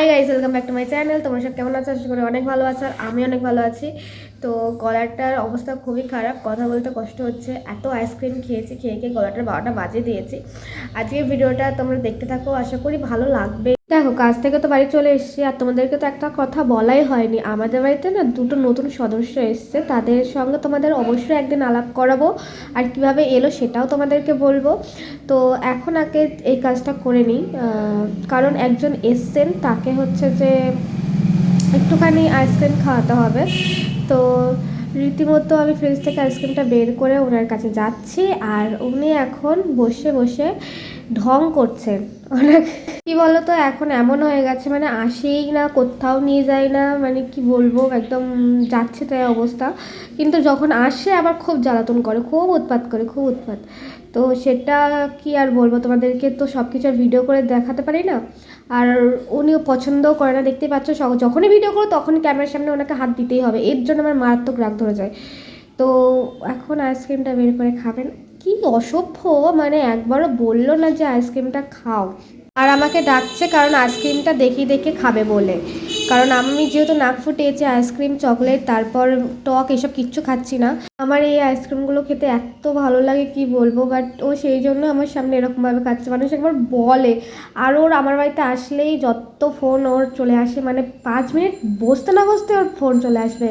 Hi guys welcome back to my channel তোমরা সব কেমন আছো? আশা করি অনেক ভালো আছো আর আমি অনেক ভালো আছি। তো গলাটার অবস্থা খুবই খারাপ। কথা বলতে কষ্ট হচ্ছে। এত আইসক্রিম খেয়েছি, খেয়ে খেয়ে গলাটার বারোটা বাজে দিয়েছি। আজকে ভিডিওটা তোমরা দেখতে থাকো। আশা করি ভালো লাগবে। দেখো, কাজ থেকে তো বাড়ি চলে এসেছি। আর তোমাদেরকে তো একটা কথা বলাই হয়নি। আমাদের বাড়িতে না দুটো নতুন সদস্য এসছে। তাদের সঙ্গে তোমাদের অবশ্যই একদিন আলাপ করাবো। আর কীভাবে এলো সেটাও তোমাদেরকে বলব। তো এখন আগে এই কাজটা করে নিই। কারণ একজন এসছেন। তাকে হচ্ছে যে একটুখানি আইসক্রিম খাওয়াতে হবে। তো রীতিমতো আমি ফ্রিজ থেকে আইসক্রিমটা বের করে ওনার কাছে যাচ্ছি আর উনি এখন বসে বসে ঢং করছেন অনেক কি বলতো, এখন এমন হয়ে গেছে মানে আসেই না, কোথাও নিয়ে যায় না মানে কি বলব, একদম যাচ্ছে তাই অবস্থা। কিন্তু যখন আসে আবার খুব জ্বালাতন করে, খুব উৎপাত করে, খুব উৎপাত। তো সেটা কি আর বলব, তোমাদেরকে তো সব কিছু ভিডিও করে দেখাতে পারি না। আর উনিও পছন্দও করে না দেখতে পাচ্ছ যখনই ভিডিও করো তখন ক্যামেরার সামনে ওনাকে হাত দিতেই হবে। এর জন্য আমার মারাত্মক রাগ ধরে যায়। তো এখন আইসক্রিমটা বের করে খাবেন। কি অসভ্য মানে একবারও বলল না যে আইসক্রিমটা খাও। আর আমাকে ডাকছে কারণ আইসক্রিমটা দেখে দেখে খাবে বলে। কারণ আমি যেহেতু নাক ফুটিয়েছি, আইসক্রিম, চকলেট, তারপর টক এসব কিচ্ছু খাচ্ছি না। আমার এই আইসক্রিমগুলো খেতে এত ভালো লাগে, কি বলব? বাট ও সেই জন্য আমার সামনে এরকমভাবে খাচ্ছে। মানুষ একবার বলে। আর ওর আমার বাড়িতে আসলেই যত ফোন ওর চলে আসে মানে পাঁচ মিনিট বসতে না বসতে ওর ফোন চলে আসবে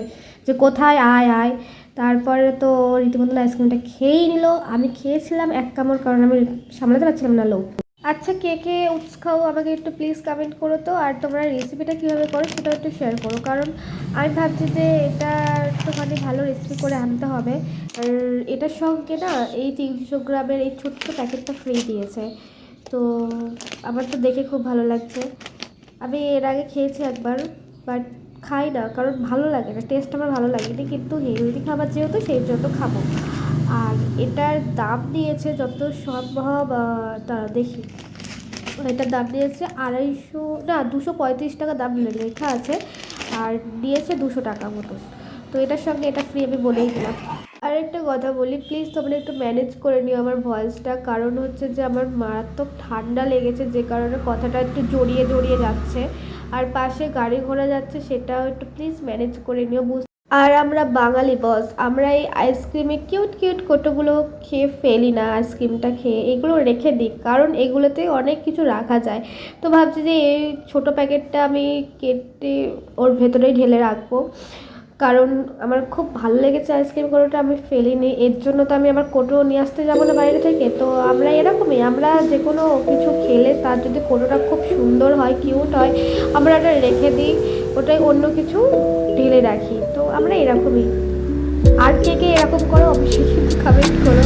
যে কোথায়? আয় আয়। তারপরে তো রীতিমতো আইসক্রিমটা খেয়েই নিল। আমি খেয়েছিলাম এক কামড়, কারণ আমি সামলাতে পারছিলাম না লোক। আচ্ছা কে কে উৎস খাও আমাকে একটু প্লিজ কমেন্ট করো তো, আর তোমরা রেসিপিটা কীভাবে করো সেটাও একটু শেয়ার করো। কারণ আমি ভাবছি যে এটা একটুখানি ভালো রেসিপি করে আনতে হবে। আর এটার সঙ্গে না এই তিনশো গ্রামের এই ছোট্ট প্যাকেটটা ফ্রি দিয়েছে। তো আমার তো দেখে খুব ভালো লাগছে। আমি এর আগে খেয়েছি একবার বাট খাই না, কারণ ভালো লাগে না টেস্ট আমার ভালো লাগেনি, কিন্তু হেলদি খাবার যেহেতু, সেই জন্য খাব। আর এটার দাম দিয়েছে যত সম্ভব দাঁড়া দেখি। এটার দাম দিয়েছে আড়াইশো, না, দুশো পঁয়ত্রিশ টাকা দাম লেখা আছে। আর দিয়েছে দুশো টাকা মতো। তো এটার সঙ্গে এটা ফ্রি আমি বলেই দিলাম। আর একটা কথা বলি প্লিজ তোমরা একটু ম্যানেজ করে নিও আমার ভয়েসটা কারণ হচ্ছে যে আমার মারাত্মক ঠান্ডা লেগেছে, যে কারণে কথাটা একটু জড়িয়ে জড়িয়ে যাচ্ছে। আর পাশে গাড়ি ঘোড়া যাচ্ছে, সেটাও একটু প্লিজ ম্যানেজ করে নিও। বুঝ আর আমরা বাঙালি বস আমরা এই আইসক্রিমে কিউট কিউট কোটোগুলো খেয়ে ফেলি না আইসক্রিমটা খেয়ে। এগুলো রেখে দিই, কারণ এগুলোতে অনেক কিছু রাখা যায়। তো ভাবছি যে এই ছোটো প্যাকেটটা আমি কেটে ওর ভেতরেই ঢেলে রাখব। কারণ আমার খুব ভালো লেগেছে আইসক্রিম কোটোটা, আমি ফেলিনি। এর জন্য তো আমি আমার কোটো নিয়ে আসতে যাব না বাইরে থেকে। তো আমরা এরকমই, আমরা যে কোনো কিছু খেলে তার যদি কোটোটা খুব সুন্দর হয় কিউট হয়, আমরা ওটা রেখে দিই। ওটাই অন্য কিছু ঢেলে রাখি। আমরা এরকমই। আর কে কে এরকম করো অবশ্যই কিন্তু কমেন্ট করো।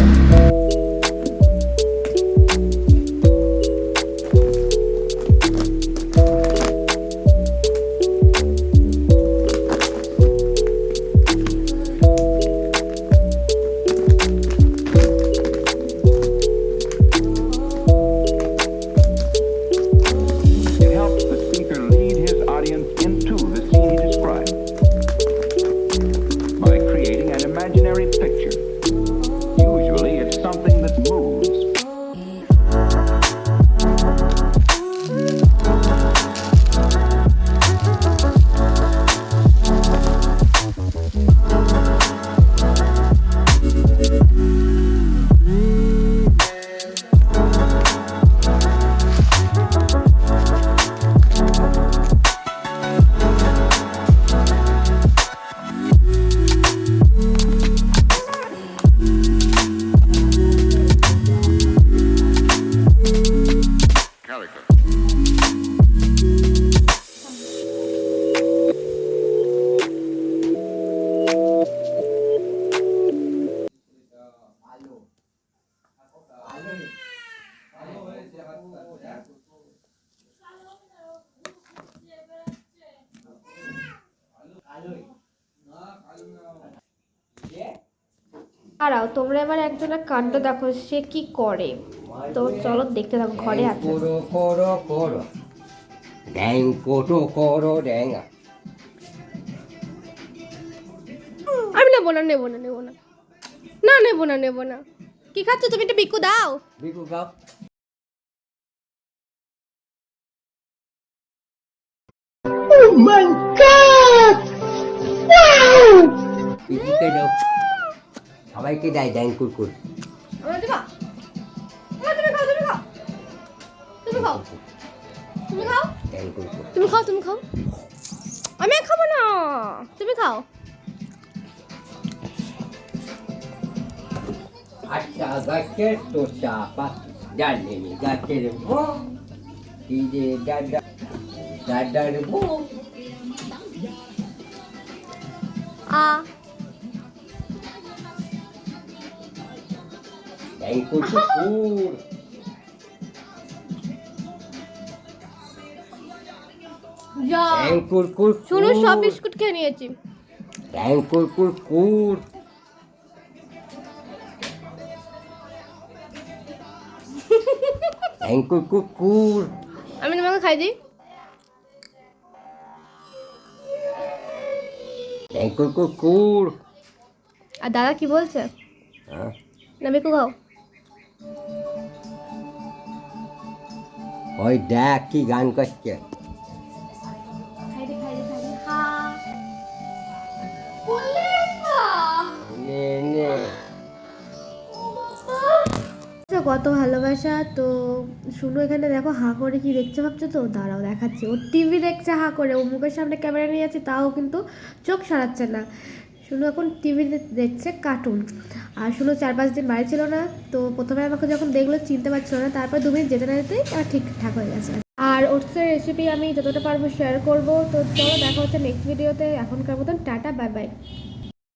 দাঁড়াও তোমরা এবার একজনের কাণ্ড দেখো সে কি করে? তো চলো দেখতে থাকো ঘরে আছে। করো করো করো। ড্যাং কোটো করো আমি নেব না নেব না নেব না। না নেব না নেব না। কি খাচ্ছ? তুমি একটু বিকু দাও। বিকু খাও। তুমি খাও তুমি খাও তুমি খাও। ড্যাং কুরকুর তুমি খাও? তুমি খাও আমি খাব না। তুমি খাও। আচ্ছা গাছের তোষা পাখি জানেনি গাছের বউ কি যে দাদা দাদার বউ আ যা। ড্যাং কুরকুর শুনো সব বিস্কুট খেয়ে নিয়েছি। কুর কুর আমি তোমাকে খাই দিই। কুর আর দাদা কি বলছে? হ্যাঁ? না বিকু খাও। ওই দেখ কি গান করছে। কত ভালোবাসা তো শুনো এখানে দেখো হা করে কি দেখছে ভাবছ তো? দাঁড়াও দেখাচ্ছি। ও টিভি দেখছে হা করে। ও মুখের সামনে ক্যামেরা নিয়ে আছে তাও কিন্তু চোখ সরাচ্ছে না। শুনো এখন টিভি দেখছে কার্টুন আর শুনো চার পাঁচ দিন বাড়ি ছিল না, তো প্রথমে আমাকে যখন দেখল চিনতে পারছিল না, তারপর দু মিনিট যেতে না যেতেই আমার ঠিকঠাক হয়ে গেছে। আর ওটসের রেসিপি আমি যতটা পারব শেয়ার করব, তো চলো দেখা হচ্ছে নেক্সট ভিডিওতে এখনকার মতন টাটা বাই বাই